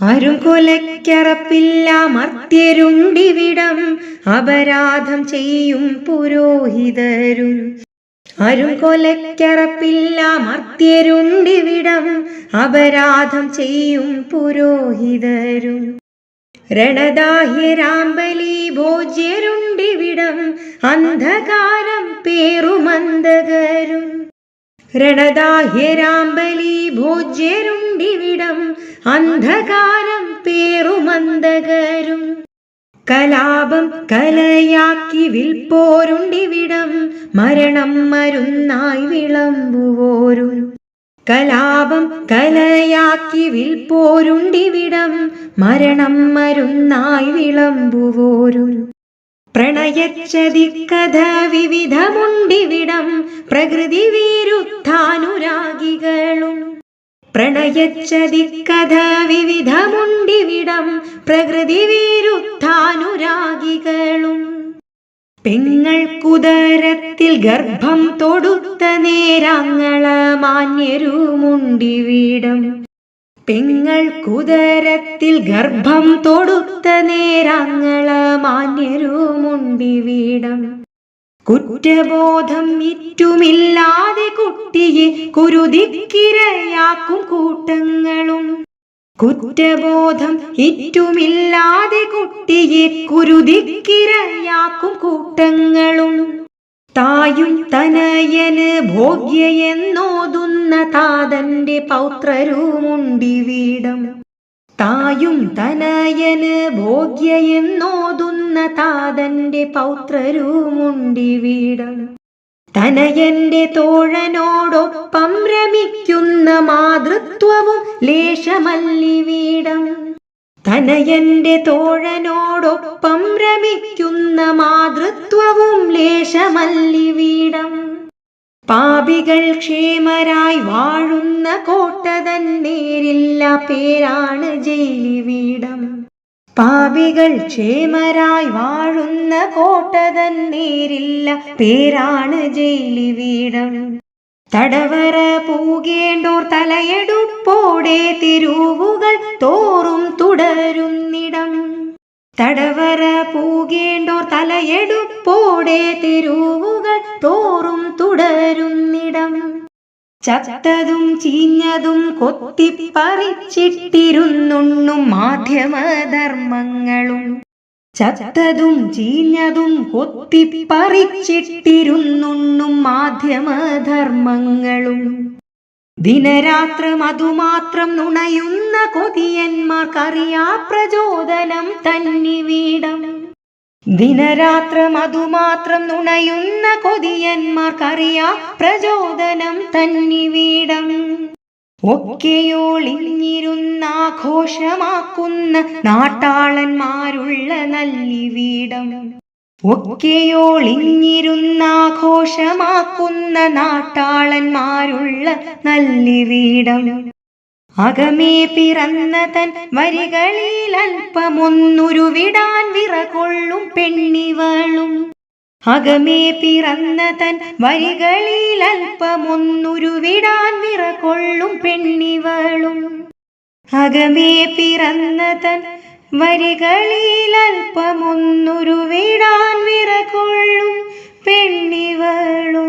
ആരും കൊലയ്ക്കറപ്പില്ല മർത്യരുണ്ടിവിടം അപരാധം ചെയ്യും പുരോഹിതരും. ആരും കൊലയ്ക്കറപ്പില്ല മർത്യരുണ്ടിവിടം അപരാധം ചെയ്യും പുരോഹിതരും. രണദാഹ്യരാമ്പലി ഭോജ്യരുണ്ടിവിടം അന്ധകാരം പേറുമന്തകരും രണദാഹ്യരാമ്പലി ഭോജ്യരുണ്ടിവിടം അന്ധകാരം പേറുമന്ദകരും. കലാപം കലയാക്കി വിൽപ്പോരുണ്ടിവിടം മരണം മരുന്നായി വിളമ്പുവോരും. കലാപം കലയാക്കി വിൽപ്പോരുണ്ടിവിടം മരണം മരുന്നായി വിളമ്പുവോരും. പ്രണയച്ചതിക്കഥ വിവിധമുണ്ടിവിടം പ്രകൃതി വിരുദ്ധാനുരാഗികളും പ്രണയച്ചതിക്കഥ വിവിധമുണ്ടിവിടം പ്രകൃതി വിരുദ്ധാനുരാഗികളും പെങ്ങൾക്കുദരത്തിൽ ഗർഭം തൊടുത്ത നേരാങ്ങള മാന്യരുമുണ്ടിവിടം പെങ്ങൾക്കുദരത്തിൽ ഗർഭം തൊടുത്ത നേരാങ്ങള മാന്യരുമുണ്ടിവിടം കുറ്റബോധം ഇറ്റുമില്ലാതെ കുട്ടിയെ കുരുതിക്കിരയാക്കും കൂട്ടങ്ങളും. കുറ്റബോധം ഇറ്റുമില്ലാതെ കുട്ടിയെ കുരുതിക്കിരയാക്കും കൂട്ടങ്ങളും. തായും തനയന് ഭോഗ്യയെന്നോതുന്ന താതന്റെ പൗത്രരുമുണ്ടിവിടം. തായും തനയന് ഭോഗ്യയെന്നോതുന്ന താതന്റെ പൗത്രരുമുണ്ടിവിടം. തനയന്റെ തോഴനോടൊപ്പം രമിക്കുന്ന മാതൃത്വവും ലേശമല്ലിവീടം. തനയന്റെ തോഴനോടൊപ്പം രമിക്കുന്ന മാതൃത്വവും ലേശമല്ലിവീടം പാപികൾ ക്ഷേമരായി വാഴുന്ന കോട്ടതൻ നേരില്ല പേരാണ് ജയിലിവീടം. പാപികൾ ക്ഷേമരായി വാഴുന്ന കോട്ടതൻ നേരില്ല പേരാണ് ജയിലിവീടം. തടവറ പൂകേണ്ടോർ തലയെടുപ്പോടെ തിരുവുകൾ തോറും തുടരുന്നിടം. തടവറ പൂകേണ്ടോർ തലയെടുപ്പോടെ തെരുവുകൾ തോറും തുടരുന്നിടം ചത്തതും ചീഞ്ഞതും കൊത്തിപ്പറിച്ചിട്ടിരുന്നുണ്ണും മാധ്യമധർമ്മങ്ങളും. ചത്തതും ചീഞ്ഞതും കൊത്തിപ്പറിച്ചിട്ടിരുന്നുണ്ണും മാധ്യമധർമ്മങ്ങളും. ദിനരാത്രം അതുമാത്രം നുണയുന്ന കൊതിയന്മാർക്കറിയാ പ്രചോദനം തന്നിവീടം ദിനരാത്രം അതുമാത്രം നുണയുന്ന കൊതിയന്മാർക്കറിയാ പ്രചോദനം തന്നിവീടം ഒക്കെയോളിഞ്ഞിരുന്നാഘോഷമാക്കുന്ന നാട്ടാളന്മാരുള്ള നല്ലിവീടം ഒക്കെയോളിഞ്ഞിരുന്നാഘോഷമാക്കുന്ന നാട്ടാളന്മാരുള്ള നല്ലിവീടം. അകമേ പിറന്ന തൻ വരികളിൽ അല്പമൊന്നുരുവിടാൻ വിറകൊള്ളും പെണ്ണിവളും. അകമേ പിറന്ന തൻ വരികളിൽ അല്പമൊന്നുരുവിടാൻ വിറകൊള്ളും പെണ്ണിവളും. അകമേ പിറന്ന തൻ വരികളിൽ അല്പമൊന്നുരുവിടാൻ വിറകൊള്ളും പെണ്ണിവളും